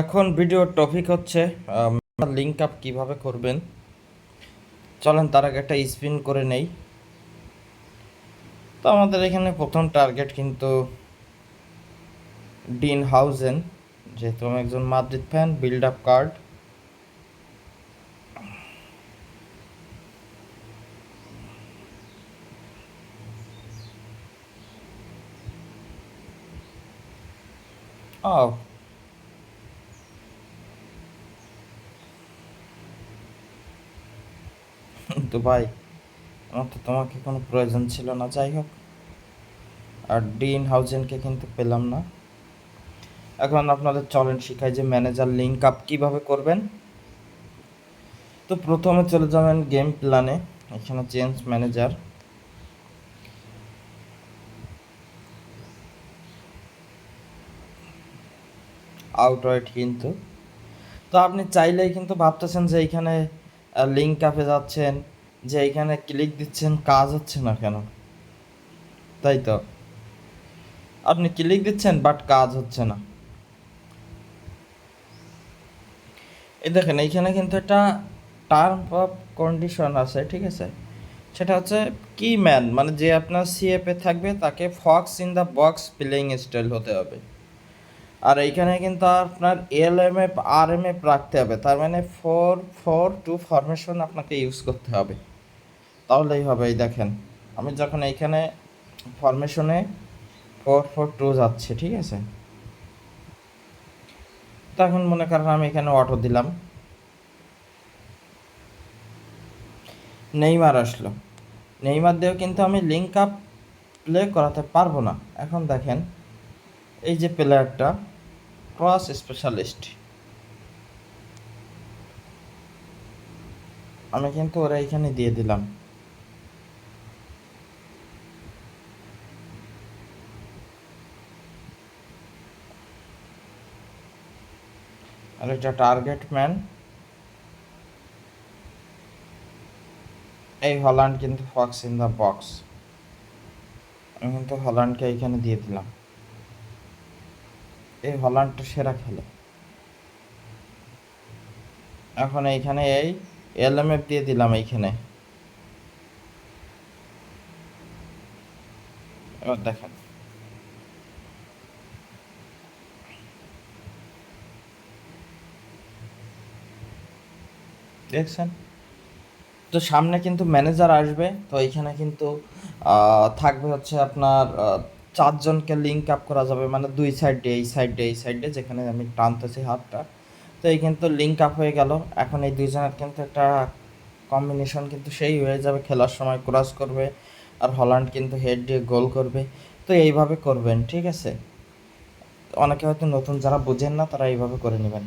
এখন ভিডিওর টপিক হচ্ছে লিঙ্ক আপ কীভাবে করবেন? চলেন, তার আগে একটা স্পিন করে নেই। তো আমাদের এখানে প্রথম টার্গেট কিন্তু ডিন হাউজেন যেহেতু আমি একজন Madrid fan build up card ও তো ভাই, আমার তো তোমাকে কোনো প্রয়োজন ছিল না, যাই হোক। আর ডিন হাউজেনকে কিন্তু পেলাম না। এখন আপনাদের চলেন শিখাই যে ম্যানেজার লিঙ্ক আপ কীভাবে করবেন। তো প্রথমে চলে যাবেন গেম প্ল্যানে এখানে চেঞ্জ ম্যানেজার আউটওয়াইট কিন্তু। তো আপনি চাইলেই কিন্তু ভাবতেছেন যে এইখানে লিঙ্ক আপে যাচ্ছেন। যে এইখানে ক্লিক দিচ্ছেন, কাজ হচ্ছে না কেন? তাই তো? আপনি ক্লিক দিচ্ছেন বাট কাজ হচ্ছে না। এই দেখেন, এইখানে কিন্তু একটা টার্ম অফ কন্ডিশন আছে, ঠিক আছে? সেটা হচ্ছে কি ম্যান মানে যে আপনার সিএপে থাকবে, তাকে fox in the box playing style হতে হবে। আর এইখানে কিন্তু আপনার L M F R M F রাখতে হবে, তার মানে ফোর ফোর টু ফরমেশন আপনাকে ইউজ করতে হবে। তাহলেই হবে, এই দেখেন। আমি যখন এইখানে ফরমেশনে ফোর ফোর টু যাচ্ছে, ঠিক আছে? তখন মনে করেন আমি এখানে অটো দিলাম। নেইমার আসলো। নেইমার দিয়েও কিন্তু আমি লিঙ্ক আপ প্লে করাতে পারব না। এখন দেখেন, এই যে প্লেয়ারটা ক্রস স্পেশালিস্ট আমি কিন্তু ওরা এখানে দিয়ে দিলাম। আর এটা টার্গেট ম্যান এই হল্যান্ড কিন্তু ফক্স ইন দ্য বক্স আমি কিন্তু হল্যান্ডকে এইখানে দিয়ে দিলাম। এই হল্যান্ডটা সেরা খেলে। এখন এইখানে এই এলএমএফ দিয়ে দিলাম এইখানে। এবার দেখেন। দেখছেন? তো সামনে কিন্তু ম্যানেজার আসবে, তো এইখানে কিন্তু থাকবে হচ্ছে আপনার চারজনকে লিঙ্ক আপ করা যাবে মানে দুই সাইডে এই সাইডে এই সাইডে যেখানে আমি টানতেছি হাতটা। তো এই কিন্তু লিঙ্ক আপ হয়ে গেল। এখন এই দুইজনের কিন্তু একটা কম্বিনেশন কিন্তু সেই হয়ে যাবে, খেলার সময় ক্রস করবে, আর হল্যান্ড কিন্তু হেড দিয়ে গোল করবে। তো এইভাবে করবেন, ঠিক আছে? অনেকে হয়তো নতুন যারা বোঝেন না, তারা এইভাবে করে নেবেন।